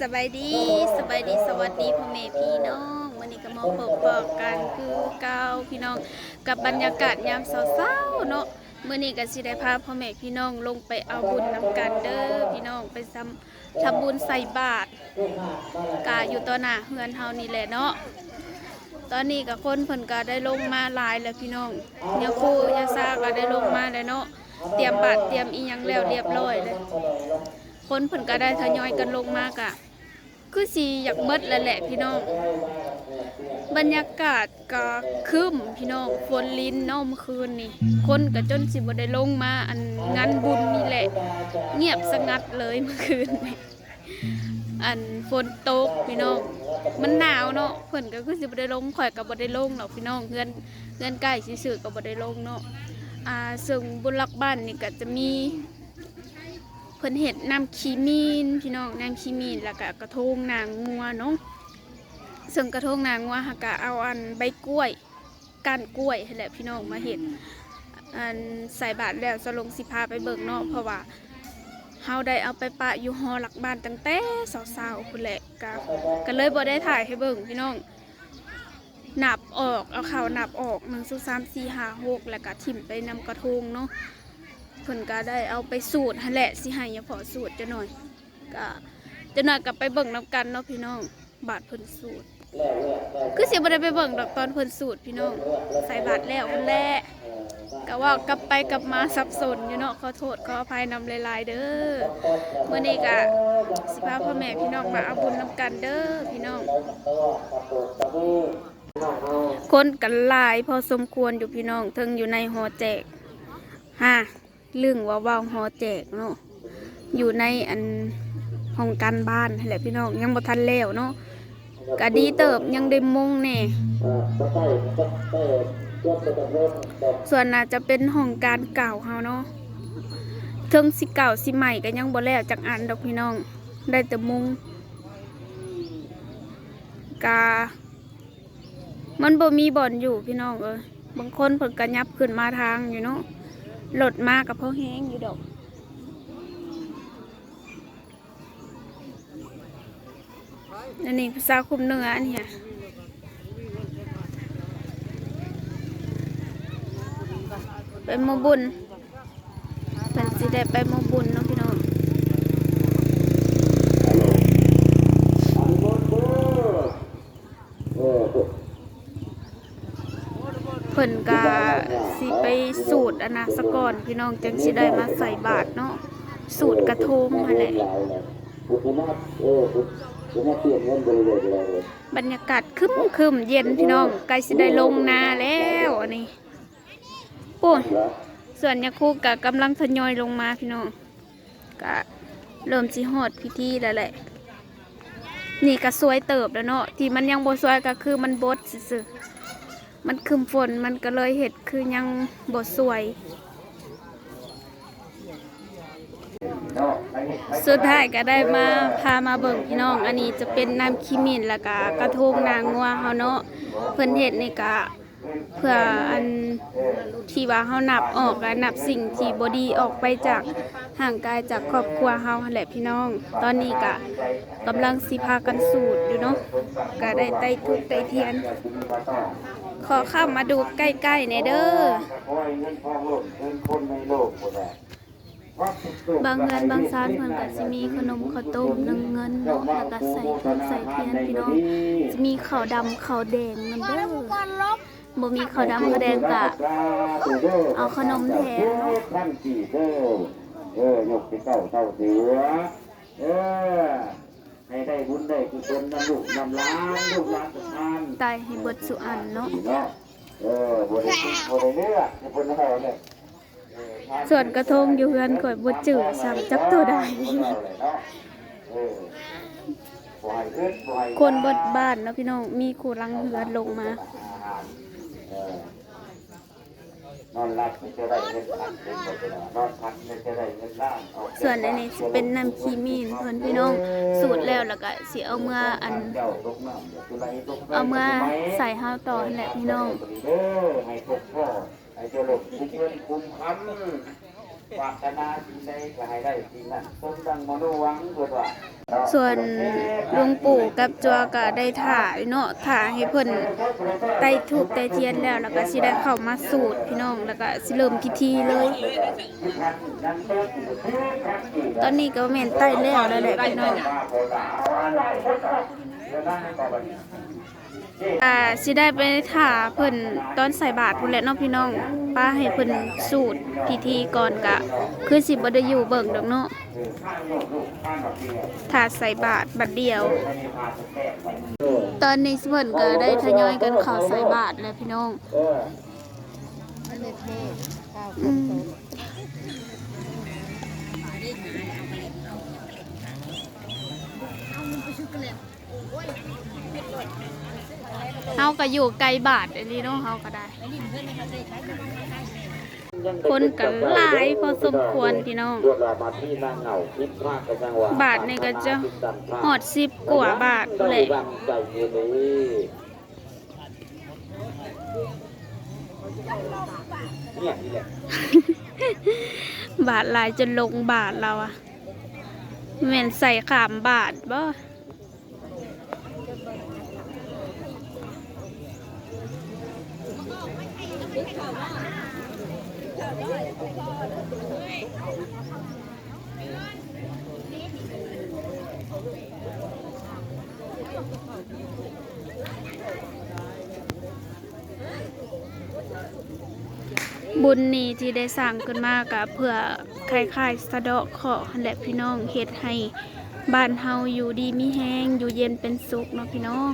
สบายดีสบายดีสวัสดีพ่อแม่พี่น้องวันนี้ก็มาพบปะกันคือเก่าพี่น้องกับบรรยากาศยามเช้าๆเนาะมื้อนี้ก็สิได้พาพ่อแม่พี่น้องลงไปเอาบุญนำกันเด้อพี่น้องไปทำทำบุญใส่บาตรกาอยู่ต่อหน้าเฮือนเฮานี่แหละเนาะตอนนี้ก็คนเพิ่นก็ได้ลงมาหลายแล้วพี่น้องเนี่ยครูยาซาก็ได้ลงมาแล้วเนาะเตรียมบาตรเตรียมอีหยังแล้วเรียบร้อยเลย คนเพิ่นก็ได้ทยอยกันลงมากอะคือสีอยากเบิดแล้วแหละพี่น้อง บรรยากาศก็ครึ้มพี่น้องฝนลิ้นน้อมคืนนี่ คนก็จนสิบ่ได้ลงมาอันงานบุญนี่แหละ เงียบสงัดเลยเมื่อคืนนี่อันฝนตกพี่น้อง มันหนาวเนาะเพิ่นก็คือสิบ่ได้ลงข่อยก็บ่ได้ลงหรอกพี่น้องเพื่อนเพื่อนใกล้ซื่อๆก็บ่ได้ลงเนาะอ่าซึ่งบุญหลักบ้านนี่ก็จะมี พิ่นเห็ดน้ำขีมีนพี่น้องน้ำขีมีนแล้วก็กระทงนางงัวเนาะซึ่งกระทงนางงัวหากะเอาอันใบกล้วยก้านกล้วยแหละพี่น้องมาเห็ดอันใส่บาตรแล้วสลงสิพาไปเบิกเนาะเพราะว่าเฮาได้เอาไปปะอยู่หอหลักบ้านตั้งแต่สาวๆคุณแหละก็ก็เลยบ่ได้ถ่ายให้เบิ่งพี่น้องนับออกเอาข่าวนับออกหนึ่งสองสามสี่ห้าหกแล้วก็ถิ่มไปนำกระทงเนาะ เพิ่นก็ได้เอาไปสูตรหั่นแหละสิให้ยาพอสูตรจะหน่อยก็จะหน่อยกลับไปเบิ่งน้ำกันเนาะพี่น้อง บาทเพิ่นสูตรคือสิบ่ได้ไปเบิ่งดอกตอนเพิ่นสูตรพี่น้อง ใส่บาทแล้วพุ่นแหละก็ว่ากลับไปกลับมาสับสนอยู่เนาะขอโทษขออภัยนำหลายๆเด้อมื้อนี้ก็สิพาพ่อแม่พี่น้องมาเอาบุญนํกันเด้อพี่น้อง คนกันหลายพอสมควรอยู่พี่น้องทิงอยู่ในหอแจกฮะ เรื่องว่าว่าหอแจกเนาะอยู่ในอันห้องการบ้านแหละพี่น้องยังบ่ทันแล้วเนาะกะดีเติบยังได้มงแน่ส่วนน่าจะเป็นห้องการเก่าเฮาเนาะเทิงสิเก่าสิใหม่ก็ยังบ่แล้วจักอันดอกพี่น้อง ได้แต่มุงกา มันบ่มีบ่อนอยู่พี่น้องเอ้ยบางคนเพิ่นก็ยับขึ้นมาทางอยู่เนาะ หลดมากกับพ่อแห้งอยู่ดอกอันนี้ภาษาคุมเนื้ออันเนี่ยไปโมบุญเป็นสิได้ไปโมบุญเนาะพี่น้องเพิ่นกาสิ ไปสูตรอนาสกอนพี่น้องจังสิได้มาใส่บาทเนาะสูตรกระทงหั่นแหละบรรยากาศคึมคึมเย็นพี่น้องใกล้สิได้ลงนาแล้วอันนี้โอ้ยส่วนยาคูกะกำลังทยอยลงมาพี่น้องกะเริ่มสิฮอดพิธีแล้วแหละ นี่ก็สวยเติบแล้วเนาะที่มันยังบ่สวยก็คือมันบดซื่อ มันคืมฝนมันก็เลยเห็ดคือยังบดสวย สุดท้ายก็ได้มาพามาเบิ่งพี่น้อง อันนี้จะเป็นน้ำขี้มินแล้วก็กระทงนางงัวเฮาเนาะเพิ่นเฮ็ดนี่ก็เพื่ออันที่ว่าเฮานับออกและนับสิ่งที่บดีออกไปจากห่างกายจากครอบครัวเฮาแหละพี่น้อง ตอนนี้ก็กำลังสิพากันสูตรอยู่เนาะก็ได้ไต้ทุกไต้เทียน ขอเข้ามาดูใกล้ๆในเด้อบางเงินบางซานเพิ่นก็สิมีขนมข้าวต้มนึ่งเงินเนาะแล้วก็ใส่ทูบใส่เทียนพี่น้องจะมีข้าวดำข้าวแดงนํเด้อบ่มีข้าวดำข้าวแดงก็เอาขนมแทนเนาะท่านสี่เด้อเออยกที่เก้าเท่าเสือเออ ให้ได้บุญได้กุศลนำลูกนำหล้านลูกหลานทุกท่านตายให้เบิดสุอันเนาะเนาะเออบ่ได้กินบ่ได้เลือกให้เพิ่นเอาเนี่ยเออท่าส่วนกระทงอยู่เฮือนข่อยบ่จื้อซ้ำจักตัวใดเออบ่ให้ขึ้นบ่ให้คนเบิดบ้านเนาะพี่น้องมีคู่รังเฮือนลงมา เออ นอนหลับไม่จะได้เงินพันเป็นบ่เป็นไรนอนพักไม่จะได้เงินล้านออกส่วนอันนี้สิเป็นน้ำขี้มีนเพิ่นพี่น้องสูตรแล้วแล้วก็สิเอาเมื่ออันเอาเมื่อใส่ห้าวต่อนั่นแหละพี่น้อง เด้อให้พวกพ่อให้เจ้าหลบคุ้มเงินคุ้มคำ ปรารถนาสิ่งใดก็ให้ได้สิ่งนั้นสมดังมโนหวังเกิดว่าส่วนหลวงปู่กับจัวก็ได้ถ่ายเนาะถ่ายให้เพิ่นไต่ถูกไต่เทียนแล้ว แล้วก็สิได้เข้ามาสูตรพี่น้องแล้วก็สิเริ่มพิธีเลย ตอนนี้ก็แม่นไต่แล้วแล้วแหละพี่น้อง อ่าสิได้ไปถ่าเพิ่นตอนใส่บาตรพุ่นแหละเนาะพี่น้องป้าให้เพิ่นสูตรพิธีก่อนกะ คือสิบ่ได้อยู่เบิ่งดอกเนาะถ่าใส่บาตรบัดเดียว ตอนนี้เพิ่นก็ได้ทยอยกันเข้าใส่บาตรแล้วพี่น้องอืม เฮาก็อยู่ไกลบาทอันนี้เนาะเฮาก็ได้ คนก็หลายพอสมควรพี่น้อง บาทนี่ก็จะหอดสิบกว่าบาทเลยบาทลายจนลงบาทเราอะแม่นใส่ขามบาทบ่ บุญนี้ที่ได้สร้างขึ้นมาก็เพื่อคล้ายๆสะเดาะเคราะห์และพี่น้องเฮ็ดให้บ้านเฮาอยู่ดีมีแฮงอยู่เย็นเป็นสุขเนาะพี่น้อง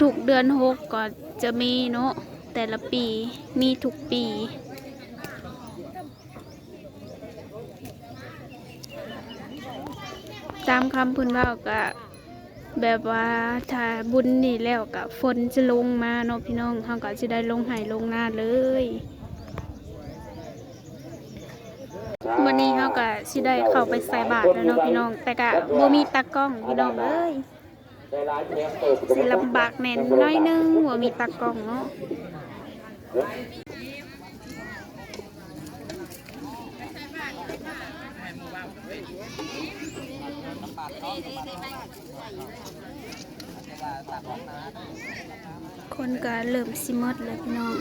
ทุกๆเดือนหกก็จะมีเนาะ แต่ละปีมีทุกปี ตามคำพื้นเว่าก็แบบว่าถ้าบุญนี่แล้วก็ฝนจะลงมาเนาะพี่น้องเขาก็จะได้ลงไหลงนาเลยวันนี้เขาก็สิได้เข้าไปใส่บาตรแล้วเนาะพี่น้อง แต่ก็บ่มีตากล้องพี่น้องเอ้ยสิลำบากแน่นน้อยนึงว่ามีตากล้องเนาะ คนก็เริ่มซิมดแล้วพี่น้อง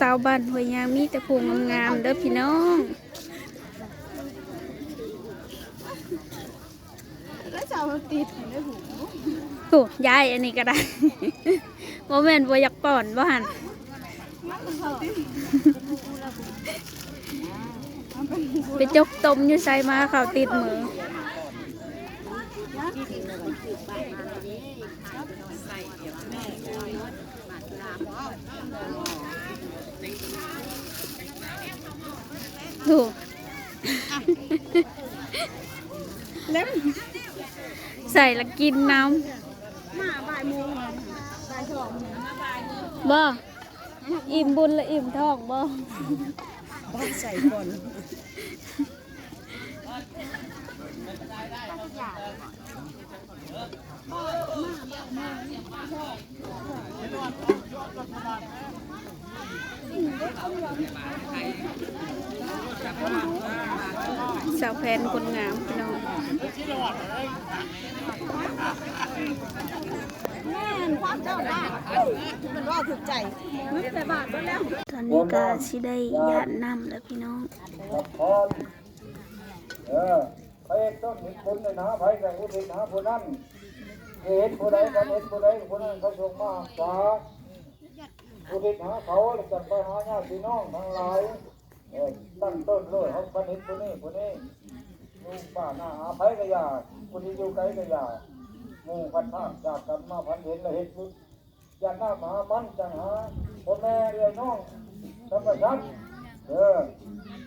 สาวบ้านหัวยยางมีแต่ผูงามๆเด้อพี่น้องแล้วจะเอาติดได้หูโอ้ยายอันนี้ก็ได้โมเมนต์บ่อยากป่อนบ่หันไปจกต้มอยู่ใส่มาเขาวติดมือ ดูแล้วใส่แล้วกินน้มาบ่ายโมงบ่ายสองำบ่อิ่มบุญและอิ่มท้องบ่บ่ายใส่ก่อน สาวแพนคนงามพี่น้องแม่นความเจ้าได้มันว่าถูกใจมึงใส่บาทก็แล้วตอนนี้ก็สิได้ยานน้ำแล้วพี่น้องพรเออไปต้นเห็นคนเลยนะไปกับอุทิศหาผู้นั้นเห็นผู้ใดก็เห็นผู้ใดผู้นั้นเขาส่งมาสาอุทิศหาเขาแล้วจะไปหาญาติพี่น้องทั้งหลาย เออตั้งต้นเลยเขาพันเห็นผู้นี้ผู้นี้ลูกป้าหน้าหาไผก็อยาผู้ที่อยู่ไกลก็อยาหมู่พันธะจากกันมาพันเห็นแล้วเห็นผู้ยันหน้าหมามันจังหาพ่อแม่เรียนน้องธรรมชาติเออ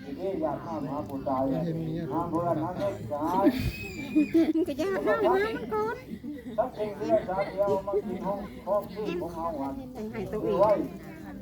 ทีนี้อยากข้ามหาผู้ตายเลยหาเพื่อนหาเงินสายก็จะหาข้าวหามันก่อนสักเองที่ได้สาเดียวมากินห้องห้องที่ของเขาวันให้ตัวเอดูงไว้นี่เขาจะกันในเวรปริวาปุราปาริปุเรนติสาสลังเอวเมวัยโตตินังติสนังโอปะกัมมดีสิตัง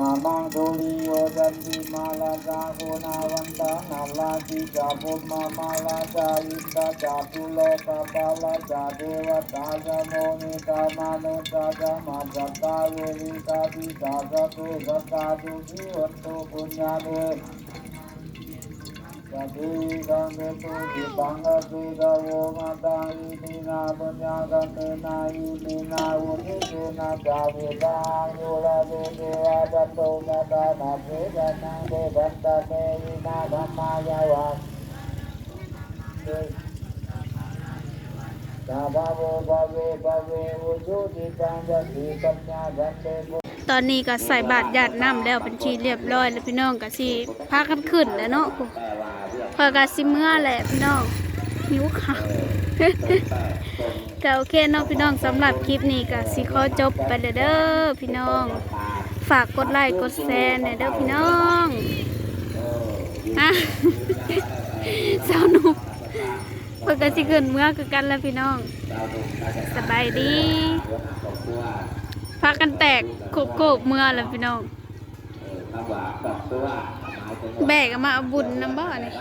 ปนะโตยะทังนิโตติละโตญญาตังยังสัมปุ ญญากรรมเมนาอุปัสสยาโกโนตัลลาอุปมามังตุลิโยจันติมาลาจาโกนาวันตานาลาติจาปุมมามาลาจาอิตาจาตุโลกาปาลาจาเทวตาจาโมนิตามานุตาจามาจัตตาเวริตาปิตาสะตุสัตตาตุสิวันตุปุญญาเดยะติกังเมตุสิปังกะสิกะโวมาตังอิตินาปัญญากัมเมนาอิตินาวุติเตนะจาวิตังโยระเดเทวะจัตโตมะตานาเทวะนังเดบัตตะเมวินาธัมมายาวะสาภาโวภะเวภะเวอุจุติตังยะติปัญญาสันเตโกตอนนี้ก็ใส่บาตรหยาดน้ำแล้วเป็นชีเรียบร้อย แล้วพี่น้องก็สิพากันขึ้นแล้วเนาะ พอก็สิเมื่อแหละพี่น้องหิวข้าว ก็โอเคเนาะพี่น้องสำหรับคลิปนี้ก็สิขอจบไปเลยเด้อพี่น้อง ฝากกดไลค์กดแชร์หน่อยเด้อพี่น้องฮะ สาวหนุ่มเพิ่นก็สิขึ้นเมื่อคือกันแล้วพี่น้องสบายดีพากันแตกโคบโคบเมื่อแล้วพี่น้อง แบกเอามาเอาบุญน้ำบ่อนี่